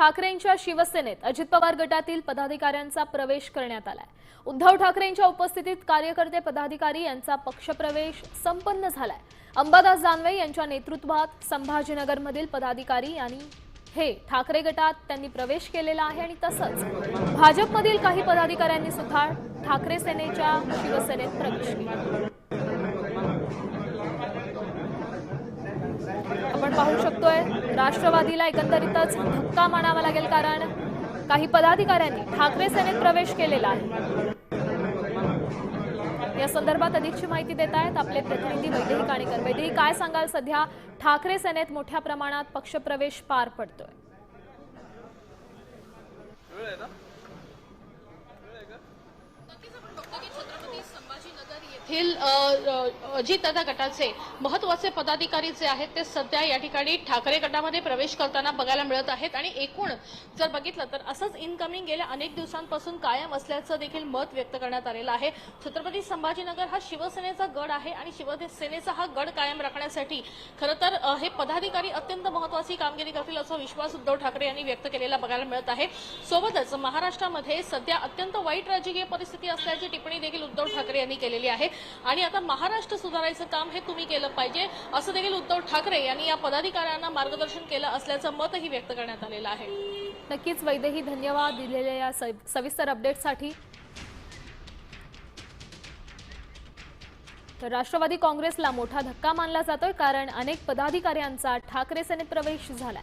ठाकरेंच्या शिवसेनेत अजित पवार गटातील पदाधिकाऱ्यांचा प्रवेश करण्यात आलाय. उद्धव ठाकरेंच्या उपस्थितीत कार्यकर्ते पदाधिकारी यांचा पक्षप्रवेश संपन्न झालाय. अंबादास दानवे यांच्या नेतृत्वात संभाजीनगरमधील पदाधिकारी आणि हे ठाकरे गटात त्यांनी प्रवेश केलेला आहे आणि तसंच भाजपमधील काही पदाधिकाऱ्यांनी सुद्धा ठाकरे सेनेच्या शिवसेनेत प्रवेश केला. पाहू शकतोय. राष्ट्रवादीला एकंदरीतच धक्का मानावा लागेल कारण काही पदाधिकाऱ्यांनी ठाकरे सेनेत प्रवेश केलेला आहे. या संदर्भात अधिकची माहिती देत आहेत आपले प्रतिनिधी वैदेही काणेकर वैदेही काय सांगाल सध्या? ठाकरे सेनेत मोठ्या प्रमाणात पक्षप्रवेश पार पडतोय. येथील अ, अ, अजितदादा गटाचे महत्त्वाचे पदाधिकारी जे आहेत ते सध्या या ठिकाणी ठाकरे गटामध्ये प्रवेश करताना बघायला मिळत आहेत. आणि एकूण जर बघितलं तर असंच इनकमिंग गेल्या अनेक दिवसांपासून कायम असल्याचं देखील मत व्यक्त करण्यात आलेलं आहे. छत्रपती संभाजीनगर हा शिवसेनेचा गड आहे आणि शिवसेनेचा हा गड कायम राखण्यासाठी खरं तर हे पदाधिकारी अत्यंत महत्वाची कामगिरी करतील असा विश्वास उद्धव ठाकरे यांनी व्यक्त केलेला बघायला मिळत आहे. सोबतच महाराष्ट्रामध्ये सध्या अत्यंत वाईट राजकीय परिस्थिती असल्याची टिप्पणी देखील उद्धव ठाकरे यांनी केलेली आहे. आणि आता महाराष्ट्र सुधारायचं काम हे तुम्ही केलं पाहिजे असं देखील उद्धव ठाकरे यांनी या पदाधिकाऱ्यांना मार्गदर्शन केलं असल्याचं मतही व्यक्त करण्यात आलेलं आहे. नक्कीच वैद्यही धन्यवाद दिलेल्या या सविस्तर अपडेटसाठी तर राष्ट्रवादी काँग्रेसला मोठा धक्का मानला जातोय कारण अनेक पदाधिकाऱ्यांचा ठाकरे सेनेत प्रवेश झालाय.